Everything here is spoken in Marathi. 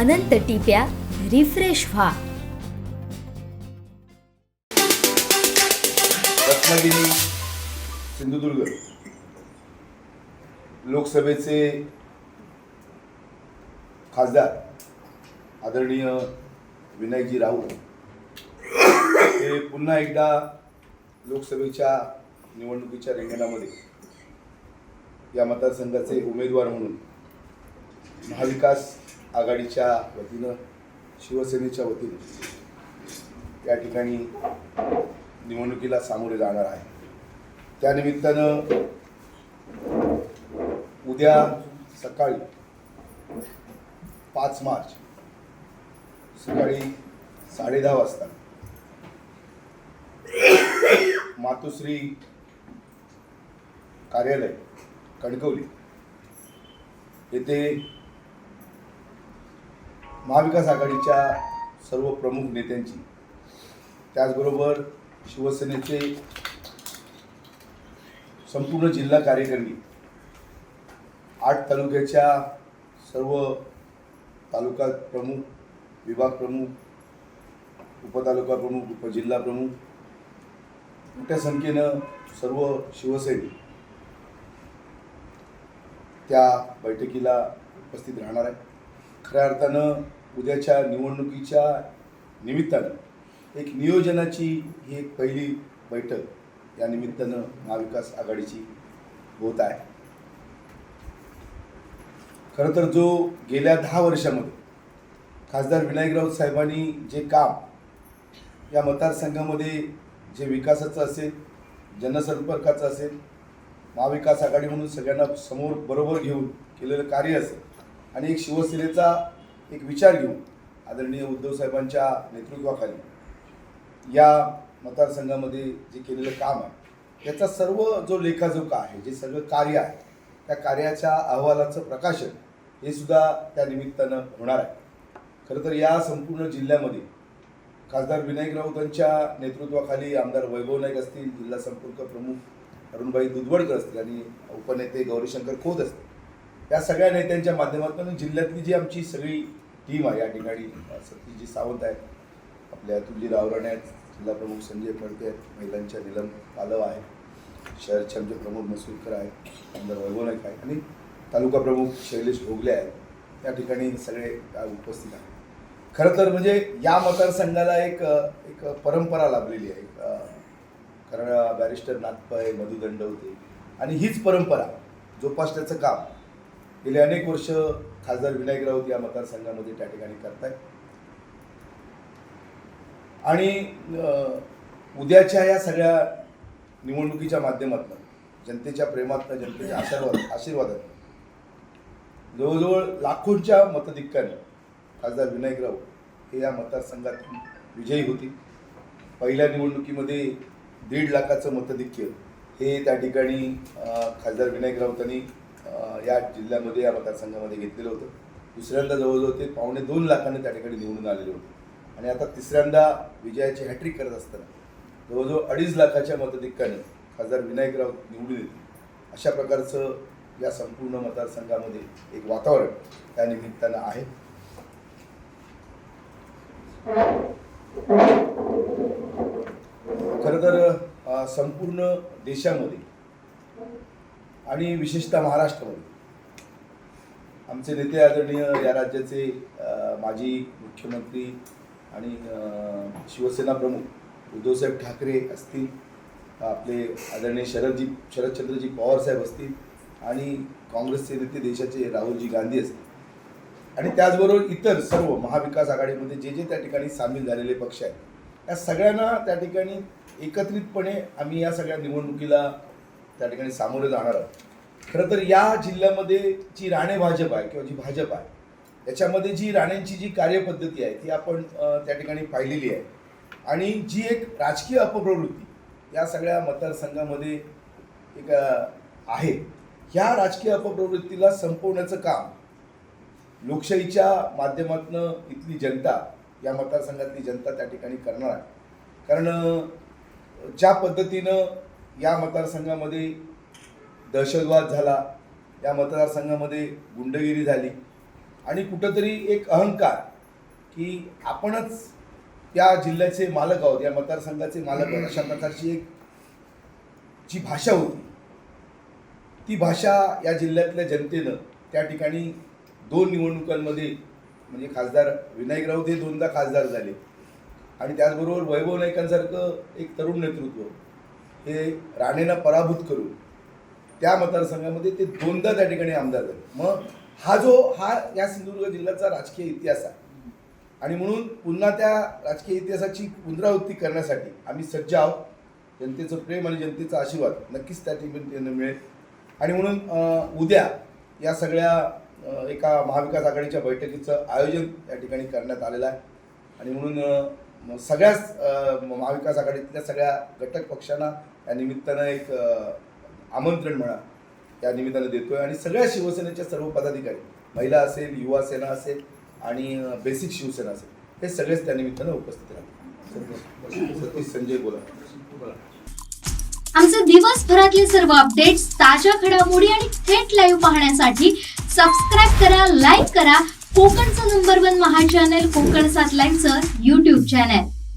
अनंत टिप्या रिफ्रेश व्हा. रत्नागिरी सिंधुदुर्ग लोकसभेचे खासदार आदरणीय विनायकजी राऊत हे पुन्हा एकदा लोकसभेच्या निवडणुकीच्या रिंगणामध्ये या मतदारसंघाचे उमेदवार म्हणून महाविकास आघाडीच्या वतीनं शिवसेनेच्या वतीनं या ठिकाणी निवडणुकीला सामोरे जाणार आहे. त्यानिमित्तानं उद्या सकाळी पाच मार्च सकाळी साडेदहा वाजता मातोश्री कार्यालय कणकवली येथे महाविकास आघाडीच्या सर्व प्रमुख नेत्यांची. त्याचबरोबर शिवसेनेचे संपूर्ण जिल्हा कार्यकारिणी आठ तालुक्याच्या सर्व तालुका प्रमुख विभाग प्रमुख उपतालुका प्रमुख उपजिल्हा प्रमुख मोठ्या संख्येनं सर्व शिवसैनिक त्या बैठकीला उपस्थित राहणार आहे खऱ्या अर्थानं उद्याच्या निवडणुकीच्या निमित्तानं एक नियोजनाची ही एक पहिली बैठक या निमित्तानं महाविकास आघाडीची होत आहे. खरं तर जो गेल्या दहा वर्षामध्ये खासदार विनायक राऊत साहेबांनी जे काम या मतदारसंघामध्ये जे विकासाचं असेल जनसंपर्काचं असेल महाविकास आघाडी म्हणून सगळ्यांना समोर बरोबर घेऊन केलेलं कार्य असेल आणि एक शिवसेनेचा एक विचार घेऊन आदरणीय उद्धव साहेबांच्या नेतृत्वाखाली. या मतदारसंघामध्ये जे केलेलं काम आहे त्याचा सर्व जो लेखाजोखा आहे जे सगळं कार्य आहे त्या कार्याच्या अहवालाचं प्रकाशन हे सुद्धा त्या निमित्तानं होणार आहे. खरं तर या संपूर्ण जिल्ह्यामध्ये खासदार विनायक राऊतांच्या नेतृत्वाखाली आमदार वैभव नाईक असतील जिल्हा संपर्क प्रमुख अरुणबाई दुधवडकर असतील आणि उपनेते गौरीशंकर खोत असतील या सगळ्या नेत्यांच्या माध्यमातून जिल्ह्यातली जी आमची सगळी टीम आहे या ठिकाणी अ, सतीशजी सावंत आहेत आपल्या तुलजी रावराणे आहेत जिल्हा प्रमुख संजय फडके आहेत महिलांच्या निलम पालव आहे शहरचे आमचे प्रमुख मसूरकर आहेत आमदार वैभव नाईक आहे आणि तालुका प्रमुख शैलेश भोगले आहेत. त्या ठिकाणी सगळे उपस्थित आहेत. खरं तर म्हणजे या मतदारसंघाला एक एक परंपरा लाभलेली आहे. कारण बॅरिस्टर नाथपाय मधुदंड होते आणि हीच परंपरा जोपासण्याचं काम गेले अनेक वर्ष खासदार विनायक राऊत या मतदारसंघामध्ये त्या ठिकाणी करतायत. आणि उद्याच्या या सगळ्या निवडणुकीच्या माध्यमातून जनतेच्या प्रेमातनं जनतेच्या आशीर्वाद आशीर्वादात जवळजवळ लाखोंच्या मतधिक्यानं खासदार विनायक राऊत हे या मतदारसंघातून विजयी होती पहिल्या निवडणुकीमध्ये दीड लाखाचं मतधिक्य हे त्या ठिकाणी खासदार विनायक राऊतांनी या जिल्ह्यामध्ये या मतदारसंघामध्ये घेतलेलं होतं. दुसऱ्यांदा जवळजवळ ते पावणे दोन लाखांनी त्या ठिकाणी निवडून आलेले होते. आणि आता तिसऱ्यांदा विजयाची हॅट्रिक करत असताना जवळजवळ अडीच लाखाच्या मतधिक्याने खासदार विनायकराव निवडून येते अशा प्रकारचं या संपूर्ण मतदारसंघामध्ये एक वातावरण त्या निमित्तानं आहे. खरं तर संपूर्ण देशामध्ये आणि विशेषतः महाराष्ट्रामध्ये. आमचे नेते आदरणीय या राज्याचे माजी मुख्यमंत्री आणि शिवसेना प्रमुख उद्धवसाहेब ठाकरे असतील आपले आदरणीय शरदजी शरदचंद्रजी पवारसाहेब असतील आणि काँग्रेसचे नेते देशाचे राहुलजी गांधी असतील. आणि त्याचबरोबर इतर सर्व महाविकास आघाडीमध्ये जे जे त्या ठिकाणी सामील झालेले पक्ष आहेत या सगळ्यांना त्या ठिकाणी एकत्रितपणे आम्ही या सगळ्या निवडणुकीला त्या ठिकाणी सामोरे जाणार आहोत. खरं तर या जिल्ह्यामध्ये जी राणे भाजप आहे किंवा जी भाजप आहे याच्यामध्ये जी राणेंची जी कार्यपद्धती आहे ती आपण त्या ठिकाणी पाहिलेली आहे. आणि जी एक राजकीय अपप्रवृत्ती या सगळ्या मतदारसंघामध्ये एक आहे. ह्या राजकीय अपप्रवृत्तीला संपवण्याचं काम लोकशाहीच्या माध्यमातून इथली जनता या मतदारसंघातली जनता त्या ठिकाणी करणार आहे. कारण ज्या पद्धतीनं या मतदारसंघामध्ये दहशतवाद झाला या मतदारसंघामध्ये गुंडगिरी झाली आणि कुठंतरी एक अहंकार की आपणच त्या जिल्ह्याचे मालक आहोत या मतदारसंघाचे मालक आहोत अशा प्रकारची एक जी भाषा होती ती भाषा या जिल्ह्यातल्या जनतेनं त्या ठिकाणी दोन निवडणुकांमध्ये म्हणजे खासदार विनायक राऊत हे दोनदा खासदार झाले आणि त्याचबरोबर वैभव नाईकांसारखं एक तरुण नेतृत्व हे राणेला पराभूत करून त्या मतदारसंघामध्ये ते दोनदा त्या ठिकाणी आमदार झाले. मग हा जो हा या सिंधुदुर्ग जिल्ह्याचा राजकीय इतिहास आहे. आणि म्हणून पुन्हा त्या राजकीय इतिहासाची पुनरावृत्ती करण्यासाठी आम्ही सज्ज आहोत. जनतेचं प्रेम आणि जनतेचा आशीर्वाद नक्कीच त्या ठिकाणी मिळेल. आणि म्हणून उद्या या सगळ्या एका महाविकास आघाडीच्या बैठकीचं आयोजन या ठिकाणी करण्यात आलेलं आहे. आणि म्हणून सगळ्याच महाविकास आघाडीतल्या सगळ्या घटक पक्षांना या निमित्तानं एक आमंत्रण म्हणा या निमित्तानं देतोय. आणि सगळ्या शिवसेनेच्या सर्व पदाधिकारी महिला असेल युवा सेना असेल आणि बेसिक शिवसेना असेल हे सगळेच त्या निमित्तानं उपस्थित राहतील सतीश संजय बोला. आमचे दिवसभरातले सर्व अपडेट्स ताज्या घडामोडी आणि थेट लाईव्ह पाहण्यासाठी सबस्क्राईब करा लाईक करा. कोकणचं नंबर वन महा चॅनल कोकण सात लाईनचं युट्यूब चॅनल